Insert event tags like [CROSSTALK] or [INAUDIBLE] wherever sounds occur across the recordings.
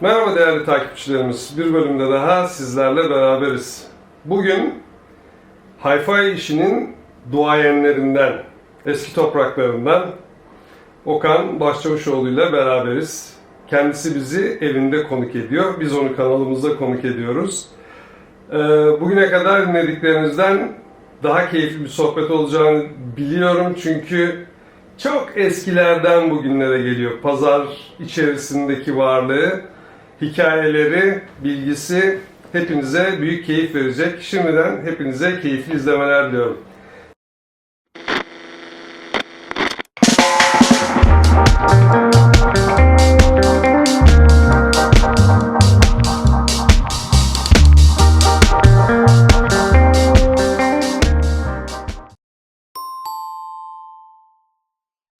Merhaba değerli takipçilerimiz. Bir bölümde daha sizlerle beraberiz. Bugün Hi-Fi işinin duayenlerinden, eski topraklarından Okan Başçavuşoğlu ile beraberiz. Kendisi bizi evinde konuk ediyor. Biz onu kanalımızda konuk ediyoruz. Ee, Bugüne kadar dinlediklerinizden daha keyifli bir sohbet olacağını biliyorum. Çünkü çok eskilerden bugünlere geliyor. Pazar içerisindeki varlığı, hikayeleri, bilgisi hepinize büyük keyif verecek. Şimdiden hepinize keyifli izlemeler diliyorum.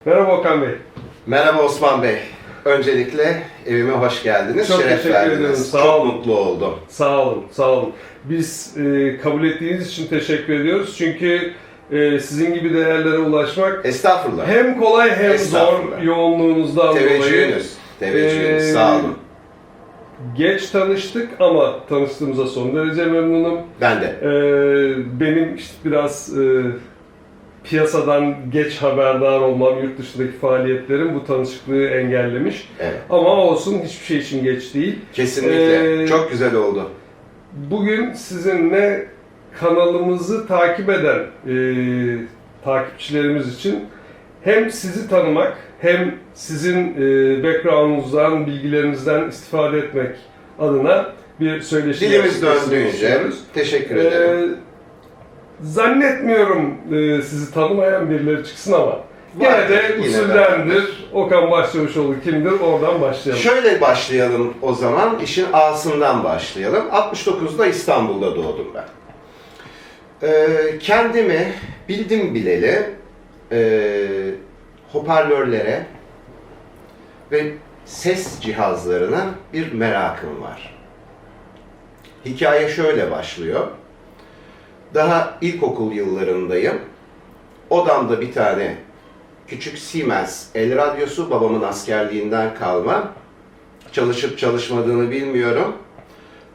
Merhaba Okan Bey. Merhaba Osman Bey. Öncelikle evime hoş geldiniz. Çok Şeref teşekkür verdiniz. ederim, sağ Çok olun. mutlu oldum. Sağ olun, sağ olun. Biz e, kabul ettiğiniz için teşekkür ediyoruz. Çünkü e, sizin gibi değerlere ulaşmak Estağfurullah. hem kolay hem zor Estağfurullah. yoğunluğunuzdan dolayı. Teveccühünüz. Teveccühünüz. Ee, Sağ olun. Geç tanıştık ama tanıştığımıza son derece memnunum. Ben de. Ee, benim işte biraz e, piyasadan geç haberdar olmam, yurt dışındaki faaliyetlerim bu tanışıklığı engellemiş. Evet. Ama olsun hiçbir şey için geç değil. Kesinlikle. Ee, Çok güzel oldu. Bugün sizinle kanalımızı takip eden e, takipçilerimiz için hem sizi tanımak hem sizin e, background'unuzdan, bilgilerinizden istifade etmek adına bir söyleşi Dilimiz döndüğünce teşekkür Ee, ederim. Zannetmiyorum e, sizi tanımayan birileri çıksın ama gene de yine usuldendir. Okan Başçavuşoğlu kimdir? Oradan başlayalım. Şöyle başlayalım o zaman. İşin A'sından başlayalım. 69'da İstanbul'da doğdum ben. Ee, kendimi bildim bileli e, hoparlörlere ve ses cihazlarına bir merakım var. Hikaye şöyle başlıyor. Daha ilkokul yıllarındayım. Odamda bir tane küçük Siemens el radyosu babamın askerliğinden kalma. Çalışıp çalışmadığını bilmiyorum.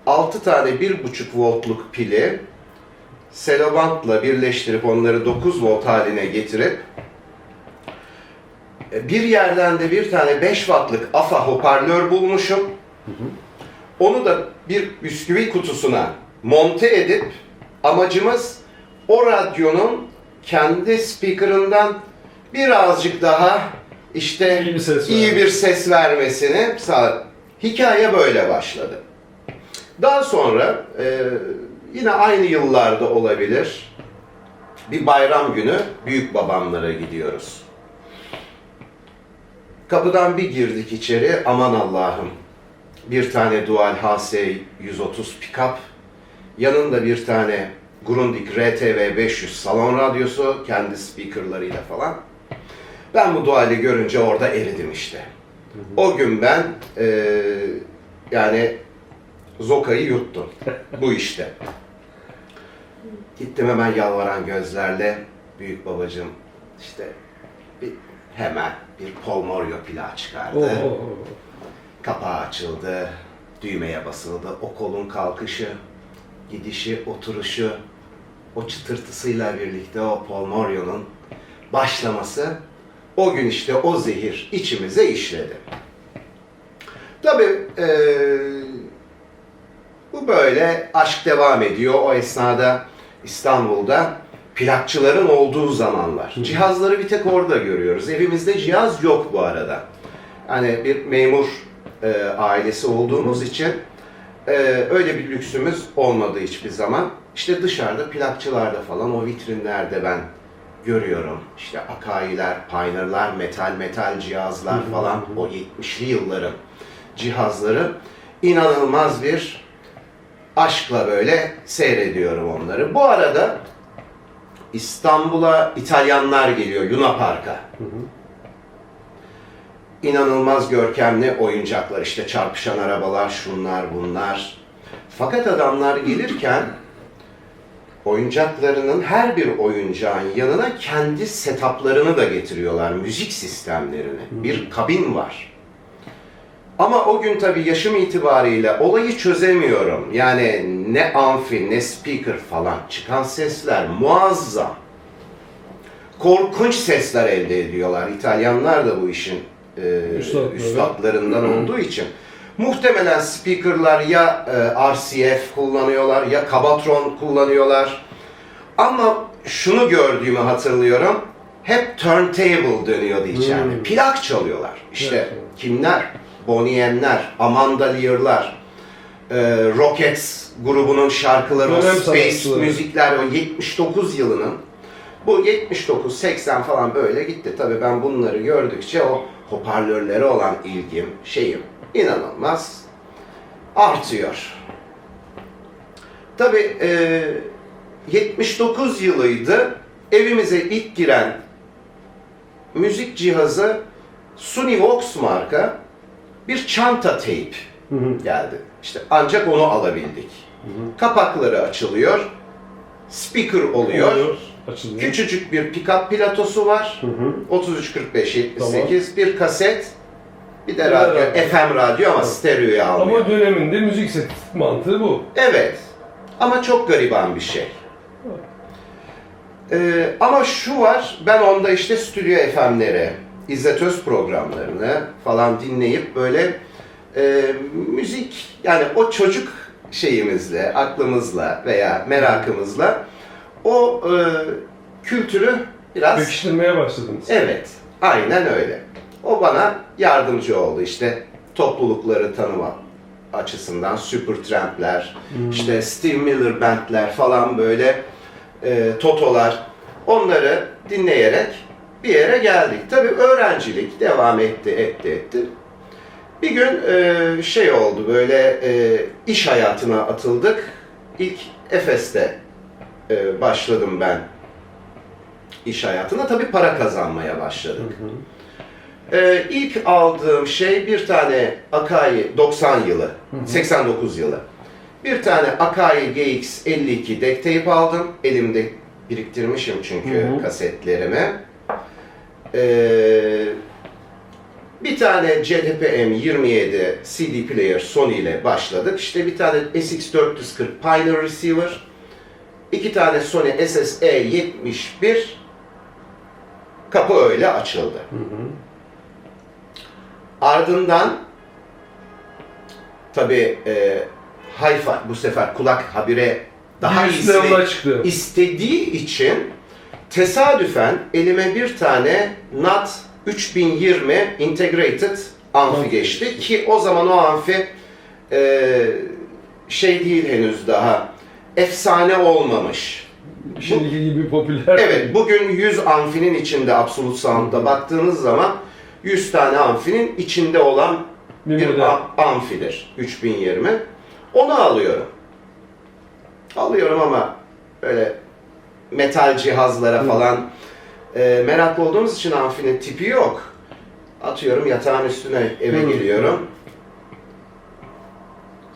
6 tane 1.5 voltluk pili selobantla birleştirip onları 9 volt haline getirip e, bir yerden de bir tane 5 wattlık AFA hoparlör bulmuşum. Onu da bir bisküvi kutusuna monte edip amacımız o radyonun kendi speakerından birazcık daha işte İyi bir ses iyi vermek. bir ses vermesini sağ. Hikaye böyle başladı. Daha sonra e, yine aynı yıllarda olabilir. Bir bayram günü büyük babamlara gidiyoruz. Kapıdan bir girdik içeri. Aman Allah'ım. Bir tane Dual HS 130 pickup. Yanında bir tane Grundig RTV 500 salon radyosu. Kendi speakerlarıyla falan. Ben bu Dual'i görünce orada eridim işte. O gün ben eee, yani Zoka'yı yuttum. Bu işte. Gittim hemen yalvaran gözlerle büyük babacığım işte bir, hemen bir Polmorio plağı çıkardı. Oo. Kapağı açıldı, düğmeye basıldı. O kolun kalkışı, gidişi, oturuşu, o çıtırtısıyla birlikte o Polmorio'nun başlaması o gün işte o zehir içimize işledi. Tabii eee, bu böyle aşk devam ediyor. O esnada İstanbul'da plakçıların olduğu zamanlar. Cihazları bir tek orada görüyoruz. Evimizde cihaz yok bu arada. Hani bir memur e, ailesi olduğumuz için e, öyle bir lüksümüz olmadı hiçbir zaman. İşte dışarıda plakçılarda falan o vitrinlerde ben görüyorum. İşte Akai'ler, Pioneer'lar, metal metal cihazlar falan o 70'li yılların cihazları inanılmaz bir aşkla böyle seyrediyorum onları. Bu arada İstanbul'a İtalyanlar geliyor Luna Park'a. İnanılmaz görkemli oyuncaklar işte çarpışan arabalar şunlar bunlar. Fakat adamlar gelirken oyuncaklarının her bir oyuncağın yanına kendi setuplarını da getiriyorlar, müzik sistemlerini. Bir kabin var. Ama o gün tabii yaşım itibariyle olayı çözemiyorum. Yani ne amfi ne speaker falan çıkan sesler muazzam. Korkunç sesler elde ediyorlar. İtalyanlar da bu işin e, Üstadları. üstadlarından olduğu için. Muhtemelen speakerlar ya e, RCF kullanıyorlar ya Kabatron kullanıyorlar. Ama şunu gördüğümü hatırlıyorum. Hep turntable dönüyordu içeride. Hmm. Plak çalıyorlar. İşte Evet. kimler? Bonnie M'ler, Amanda Lear'lar, e, Rockets grubunun şarkıları, o Dönem space müzikler, o 79 yılının bu 79, 80 falan böyle gitti. Tabii ben bunları gördükçe o hoparlörlere olan ilgim, şeyim inanılmaz artıyor. Tabii e, 79 yılıydı. Evimize ilk giren müzik cihazı Sony Vox marka bir çanta teyp geldi. İşte ancak onu alabildik. Kapakları açılıyor, speaker oluyor. Oluyor, Açılıyor. Küçücük bir pick-up platosu var. Hı hı. 33 45 78 bir kaset bir de radyo, radyo. FM radyo ama stereoyu almıyor. Ama döneminde müzik set mantığı bu. Evet. Ama çok gariban bir şey. Ee, ama şu var, ben onda işte stüdyo FM'leri, İzzet Öz programlarını falan dinleyip böyle e, müzik, yani o çocuk şeyimizle, aklımızla veya merakımızla o e, kültürü biraz... Pekiştirmeye başladınız. Evet, aynen öyle. O bana yardımcı oldu işte toplulukları tanıma açısından Supertramp'ler, işte Steve Miller Band'ler falan böyle e, Toto'lar onları dinleyerek bir yere geldik. Tabii öğrencilik devam etti, etti, etti. Bir gün e, şey oldu böyle e, iş hayatına atıldık. İlk Efes'te e, başladım ben iş hayatına. Tabii para kazanmaya başladık. Ee, ilk aldığım şey bir tane Akai 90 yılı, 89 yılı. Bir tane Akai GX52 deck tape aldım. Elimde biriktirmişim çünkü Hı hı. kasetlerimi. Ee, bir tane CDPM 27 CD player Sony ile başladık. İşte bir tane SX440 Pioneer receiver, iki tane Sony SSE 71 kapı öyle açıldı. Hı hı. Ardından tabi e, Hayfa bu sefer kulak habire daha iyisini çıktı. istediği için tesadüfen elime bir tane NAT 3020 Integrated amfi Amfi geçti ki o zaman o amfi e, şey değil henüz daha efsane olmamış. Şimdiki gibi popüler. Evet, bugün 100 amfinin içinde Absolute Sound'da baktığınız zaman 100 tane amfinin içinde olan Bir bir amfidir 3020. Onu alıyorum. Alıyorum ama böyle metal cihazlara falan e, meraklı olduğumuz için amfinin tipi yok. Atıyorum yatağın üstüne eve Hı. geliyorum.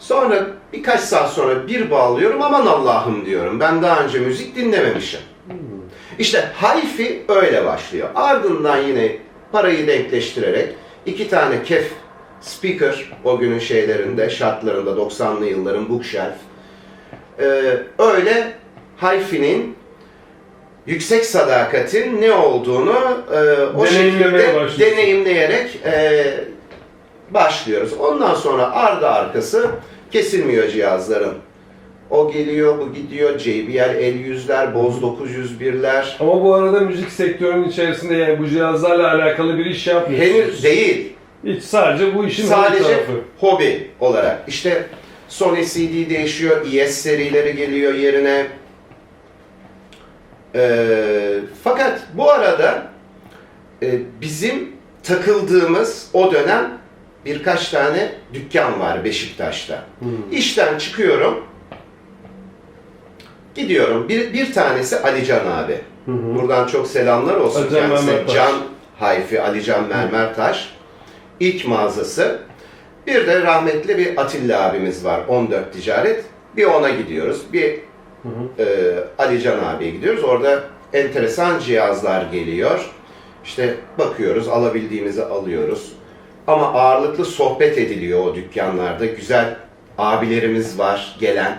Sonra birkaç saat sonra bir bağlıyorum aman Allah'ım diyorum. Ben daha önce müzik dinlememişim. İşte hi-fi öyle başlıyor. Ardından yine parayı denkleştirerek iki tane kef speaker o günün şeylerinde, şartlarında 90'lı yılların bookshelf. Ee, öyle hi-fi'nin yüksek sadakatin ne olduğunu e, o şekilde başlıyorsun. deneyimleyerek e, başlıyoruz. Ondan sonra ardı arkası kesilmiyor cihazların. O geliyor, bu gidiyor. JBL L100'ler, Boz 901'ler. Ama bu arada müzik sektörünün içerisinde yani bu cihazlarla alakalı bir iş yapmıyorsunuz. Henüz değil. Hiç sadece bu işin Sadece tarafı. hobi olarak. İşte Sony CD değişiyor, ES serileri geliyor yerine. Ee, fakat bu arada e, bizim takıldığımız o dönem birkaç tane dükkan var Beşiktaş'ta. Hmm. İşten çıkıyorum. Gidiyorum. Bir, bir tanesi Alican abi. Hı hı. Buradan çok selamlar olsun Alican kendisine. Mermertaş. Can Hayfi, Alican Mermertaş. İlk mağazası. Bir de rahmetli bir Atilla abimiz var. 14 ticaret. Bir ona gidiyoruz. Bir Hı hı. e, Alican abiye gidiyoruz. Orada enteresan cihazlar geliyor. İşte bakıyoruz, alabildiğimizi alıyoruz. Ama ağırlıklı sohbet ediliyor o dükkanlarda. Güzel abilerimiz var gelen.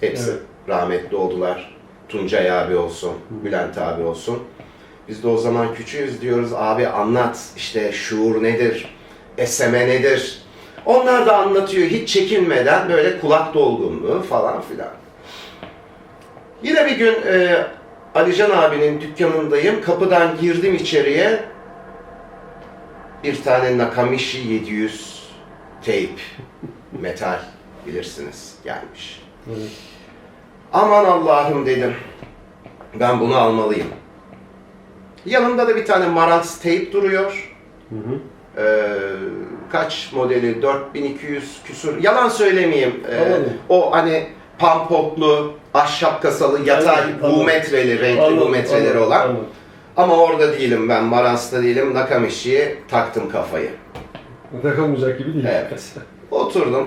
Hepsi Evet. rahmetli oldular. Tuncay abi olsun, Bülent abi olsun. Biz de o zaman küçüğüz diyoruz abi anlat işte şuur nedir, eseme nedir. Onlar da anlatıyor hiç çekinmeden böyle kulak dolgunluğu falan filan. Yine bir gün e, Alican abinin dükkanındayım. Kapıdan girdim içeriye. Bir tane Nakamichi 700 tape, metal bilirsiniz gelmiş. Evet. Aman Allah'ım dedim. Ben bunu almalıyım. Yanında da bir tane Marantz tape duruyor. Hı hı. Ee, kaç modeli? 4200 küsur. Yalan söylemeyeyim. Ee, Anladım. o hani pampotlu, ahşap kasalı, yatay Anladım, anladım. bu metreli, renkli bu Anladım, metreleri anladım, olan. anladım. Ama orada değilim ben. Marantz'ta değilim. Nakamishi'ye taktım kafayı. Takılmayacak gibi değil. Evet. Oturdum.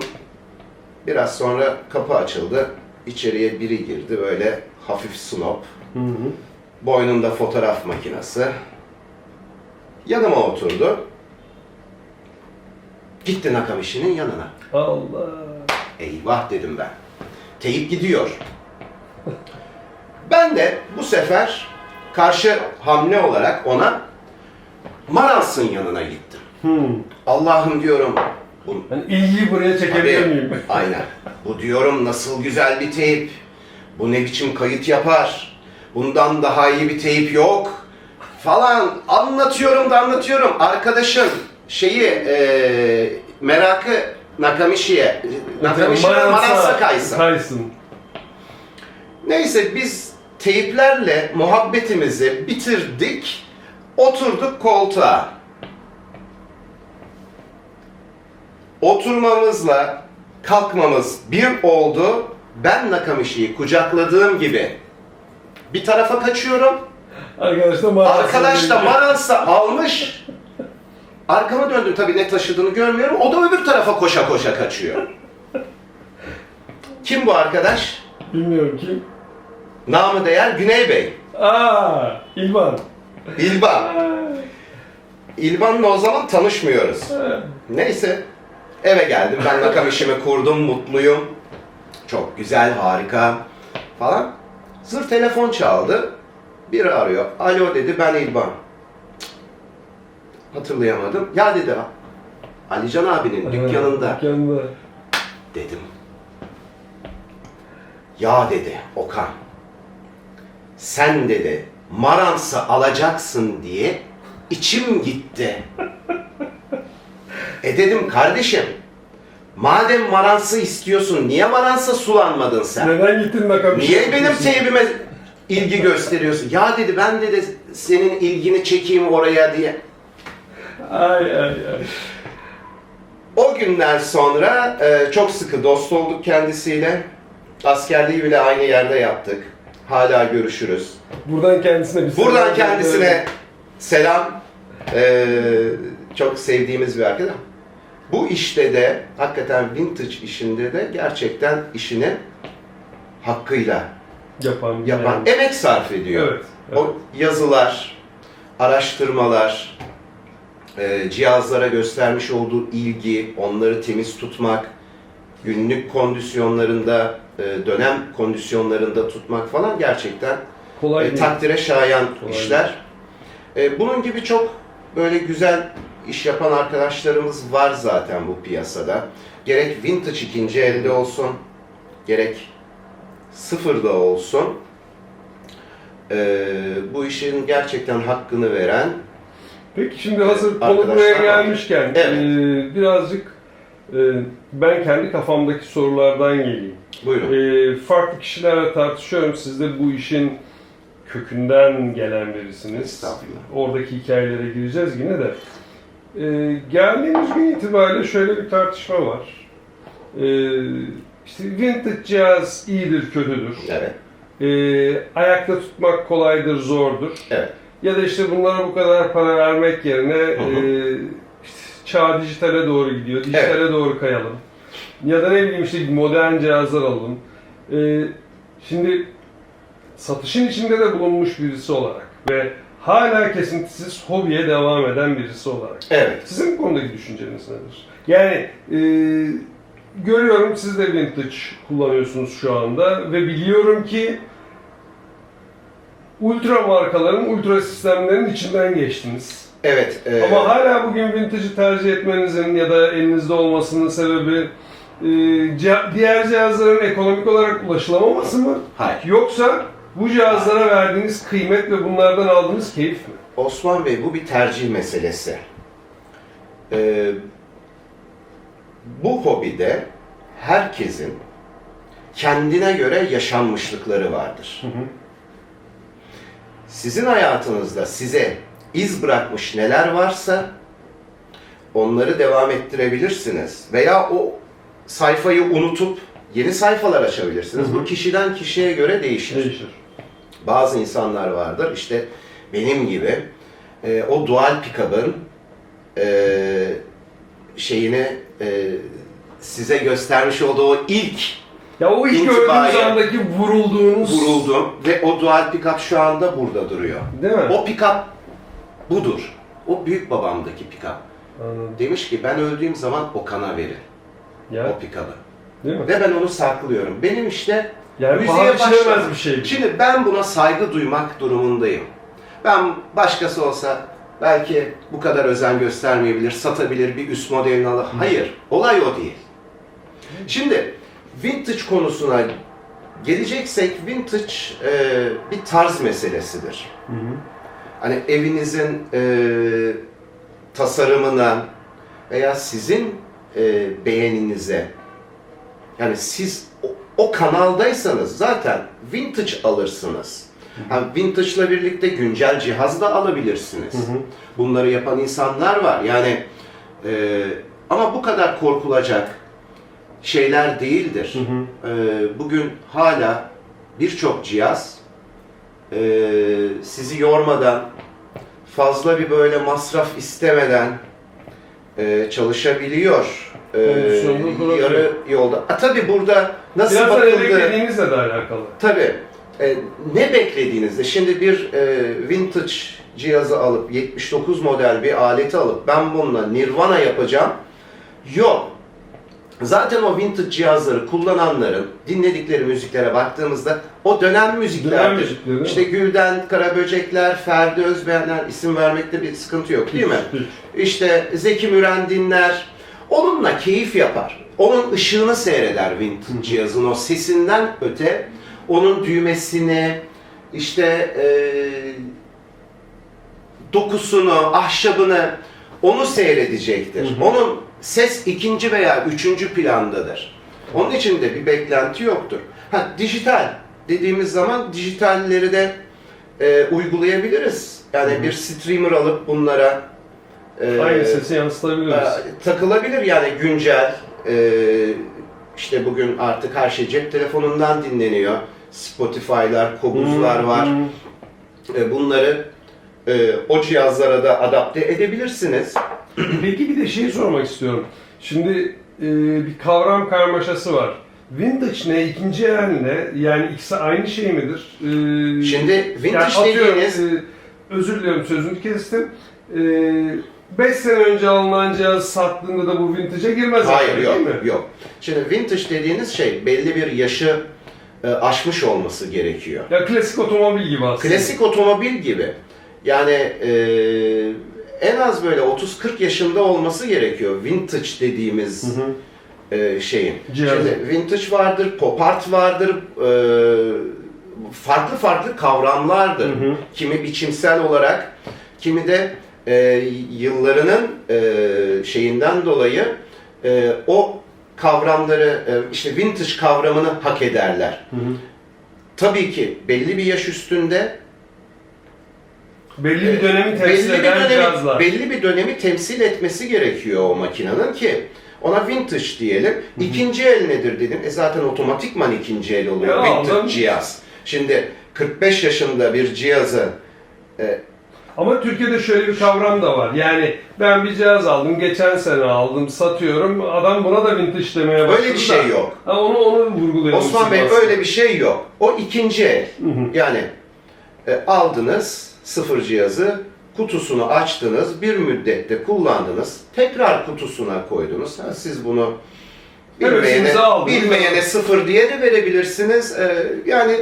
Biraz sonra kapı açıldı. İçeriye biri girdi böyle hafif snob. Hı hı. Boynunda fotoğraf makinesi. Yanıma oturdu. Gitti Nakamishi'nin yanına. Allah. Eyvah dedim ben. Teyip gidiyor. Ben de bu sefer karşı hamle olarak ona Marantz'ın yanına gittim. Hmm. Allah'ım diyorum. Bu, Yani ilgiyi buraya çekebilir miyim? [LAUGHS] Aynen. Bu diyorum nasıl güzel bir teyp. Bu ne biçim kayıt yapar. Bundan daha iyi bir teyp yok. Falan anlatıyorum da anlatıyorum. Arkadaşın şeyi e, merakı Nakamishi'ye Nakamishi'ye Marantz'a kaysın. Kaysın. Neyse biz teyplerle muhabbetimizi bitirdik. Oturduk koltuğa. Oturmamızla kalkmamız bir oldu. Ben Nakamishi'yi kucakladığım gibi bir tarafa kaçıyorum. Arkadaş da Arkadaş. Marantz'ı almış. Arkama döndüm tabii ne taşıdığını görmüyorum. O da öbür tarafa koşa koşa kaçıyor. Kim bu arkadaş? Bilmiyorum kim. Namı değer Güney Bey. Aa, İlvan. İlban. İlban'la o zaman tanışmıyoruz. Neyse. Eve geldim. Ben nakam [LAUGHS] işimi kurdum. Mutluyum. Çok güzel, harika falan. Zır telefon çaldı. Biri arıyor. Alo dedi. Ben İlban. Cık. Hatırlayamadım. Ya dedi. Alican abinin dükkanında. Dükkanında. Dedim. Ya dedi Okan. Sen dedi Marantz'ı alacaksın diye içim gitti. e dedim kardeşim. Madem Marantz'ı istiyorsun niye Marantz'a sulanmadın sen? Neden gittin bakalım? Niye benim teybime ilgi gösteriyorsun? Ya dedi ben dedi senin ilgini çekeyim oraya diye. Ay ay ay. O günden sonra e, çok sıkı dost olduk kendisiyle. Askerliği bile aynı yerde yaptık. Hala görüşürüz. Buradan kendisine bir Buradan selam kendisine gönderelim. selam. E, çok sevdiğimiz bir arkadaş. Bu işte de hakikaten vintage işinde de gerçekten işini hakkıyla yapan, yapan, yani. emek sarf ediyor. Evet. evet. O yazılar, araştırmalar, e, cihazlara göstermiş olduğu ilgi, onları temiz tutmak, günlük kondisyonlarında, e, dönem kondisyonlarında tutmak falan gerçekten Kolay e, değil. takdire şayan Kolay işler. E, bunun gibi çok böyle güzel iş yapan arkadaşlarımız var zaten bu piyasada. Gerek vintage ikinci elde olsun, gerek sıfırda olsun. E, bu işin gerçekten hakkını veren Peki şimdi hazır konu Arkadaşlar buraya var. gelmişken Evet. e, birazcık e, ben kendi kafamdaki sorulardan geleyim. Buyurun. E, farklı kişilerle tartışıyorum. Siz de bu işin kökünden gelen birisiniz. Oradaki hikayelere gireceğiz yine de. E, geldiğimiz gün itibariyle şöyle bir tartışma var. E, işte vintage cihaz iyidir, kötüdür. Evet. E, ayakta tutmak kolaydır, zordur. Evet. Ya da işte bunlara bu kadar para vermek yerine hı. e, işte çağ dijitale doğru gidiyor, dijitale doğru kayalım. Ya da ne bileyim işte modern cihazlar alalım. E, şimdi satışın içinde de bulunmuş birisi olarak ve hala kesintisiz hobiye devam eden birisi olarak. Evet. Sizin bu konudaki düşünceniz nedir? Yani e, görüyorum siz de vintage kullanıyorsunuz şu anda ve biliyorum ki ultra markaların, ultra sistemlerin içinden geçtiniz. Evet. e, Ama hala bugün vintage'ı tercih etmenizin ya da elinizde olmasının sebebi e, diğer cihazların ekonomik olarak ulaşılamaması mı? Hayır. Yoksa bu cihazlara verdiğiniz kıymet ve bunlardan aldığınız keyif mi? Osman Bey bu bir tercih meselesi. Ee, bu hobide herkesin kendine göre yaşanmışlıkları vardır. Sizin hayatınızda size iz bırakmış neler varsa onları devam ettirebilirsiniz. Veya o sayfayı unutup yeni sayfalar açabilirsiniz. Hı hı. Bu kişiden kişiye göre değişir. Değişir. Bazı insanlar vardır işte benim gibi e, o dual pick-up'ın e, şeyini e, size göstermiş olduğu o ilk Ya o ilk gördüğünüz andaki vurulduğunuz... vuruldum ve o dual pick-up şu anda burada duruyor. Değil mi? O pick-up budur. O büyük babamdaki. Anladım. Demiş ki ben öldüğüm zaman Okan'a verin Ya, o değil mi? Ve ben onu saklıyorum. Benim işte Yani Müziğe başladım. bir şey. Şimdi ben buna saygı duymak durumundayım. Ben başkası olsa belki bu kadar özen göstermeyebilir, satabilir, bir üst modelini alır. Hayır, olay o değil. Şimdi vintage konusuna geleceksek vintage e, bir tarz meselesidir. Hı hı. Hani evinizin e, tasarımına veya sizin e, beğeninize yani siz o, o kanaldaysanız zaten vintage alırsınız. Ha, vintage'la birlikte güncel cihaz da alabilirsiniz. Hı hı. Bunları yapan insanlar var. Yani e, ama bu kadar korkulacak şeyler değildir. Hı hı. E, bugün hala birçok cihaz e, sizi yormadan, fazla bir böyle masraf istemeden e, çalışabiliyor. E, yarı yolda. A, tabii burada nasıl Biraz bakıldı? beklediğinizle de alakalı. Tabii. E, ne beklediğinizde, şimdi bir e, vintage cihazı alıp, 79 model bir aleti alıp ben bununla Nirvana yapacağım. Yok. Zaten o vintage cihazları kullananların dinledikleri müziklere baktığımızda o dönem müziklerdir. Dönem müzikleri? İşte Gülden Karaböcekler, Ferdi Özbeğenler isim vermekte bir sıkıntı yok değil mi? İşte Zeki Müren dinler. Onunla keyif yapar. Onun ışığını seyreder vintage cihazın o sesinden öte. Onun düğmesini, işte eee, dokusunu, ahşabını onu seyredecektir. Hı hı. Onun ses ikinci veya üçüncü plandadır. Onun için de bir beklenti yoktur. Ha, dijital dediğimiz zaman dijitalleri de e, uygulayabiliriz. Yani Hı hı. bir streamer alıp bunlara e, Aynı sesi yansıtabiliriz. e, takılabilir yani güncel. E, işte bugün artık her şey cep telefonundan dinleniyor. Spotify'lar, Kobuz'lar var. E, bunları e, o cihazlara da adapte edebilirsiniz. Peki bir de şey sormak istiyorum. Şimdi e, bir kavram karmaşası var. Vintage ne, ikinci el ne? Yani ikisi aynı şey midir? E, Şimdi vintage atıyorum, dediğiniz e, özür diliyorum sözünü kestim. 5 sene önce alınan cihaz sattığında da bu vintage'e girmez. Hayır yok değil mi? yok. Şimdi vintage dediğiniz şey belli bir yaşı e, aşmış olması gerekiyor. Ya klasik otomobil gibi aslında. Klasik otomobil gibi. Yani e, en az böyle 30-40 yaşında olması gerekiyor vintage dediğimiz Hı hı. e, şeyin. Cihaz. Şimdi vintage vardır, pop art vardır, e, farklı farklı kavramlardır. Hı hı. Kimi biçimsel olarak, kimi de e, yıllarının e, şeyinden dolayı e, o kavramları, e, işte vintage kavramını hak ederler. Hı hı. Tabii ki belli bir yaş üstünde Belli bir dönemi temsil belli bir eden dönemi, cihazlar. belli bir dönemi temsil etmesi gerekiyor o makinenin ki ona vintage diyelim. İkinci el nedir dedim. E zaten otomatikman ikinci el oluyor Ya vintage aldım. cihaz. Şimdi 45 yaşında bir cihazı e, Ama Türkiye'de şöyle bir kavram da var. Yani ben bir cihaz aldım, geçen sene aldım, satıyorum. Adam buna da vintage demeye başladı Öyle bir da. şey yok. Ha, onu onu vurgulayalım. Osman siz Bey aslında. öyle bir şey yok. O ikinci el. Yani e, aldınız, sıfır cihazı kutusunu açtınız, bir müddette kullandınız, tekrar kutusuna koydunuz. Ha, siz bunu bilmeyene, bilmeyene sıfır diye de verebilirsiniz. Ee, yani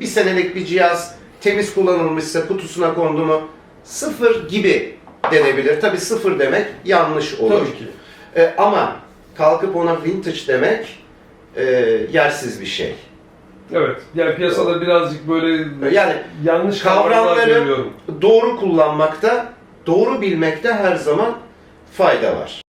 bir senelik bir cihaz temiz kullanılmışsa kutusuna kondu mu sıfır gibi denebilir. Tabi sıfır demek yanlış olur. Tabii ki. Ee, ama kalkıp ona vintage demek e, yersiz bir şey. Evet. Yani piyasada birazcık böyle Yani yanlış kavramlar kavramları görüyorum. doğru kullanmakta, doğru bilmekte her zaman fayda var.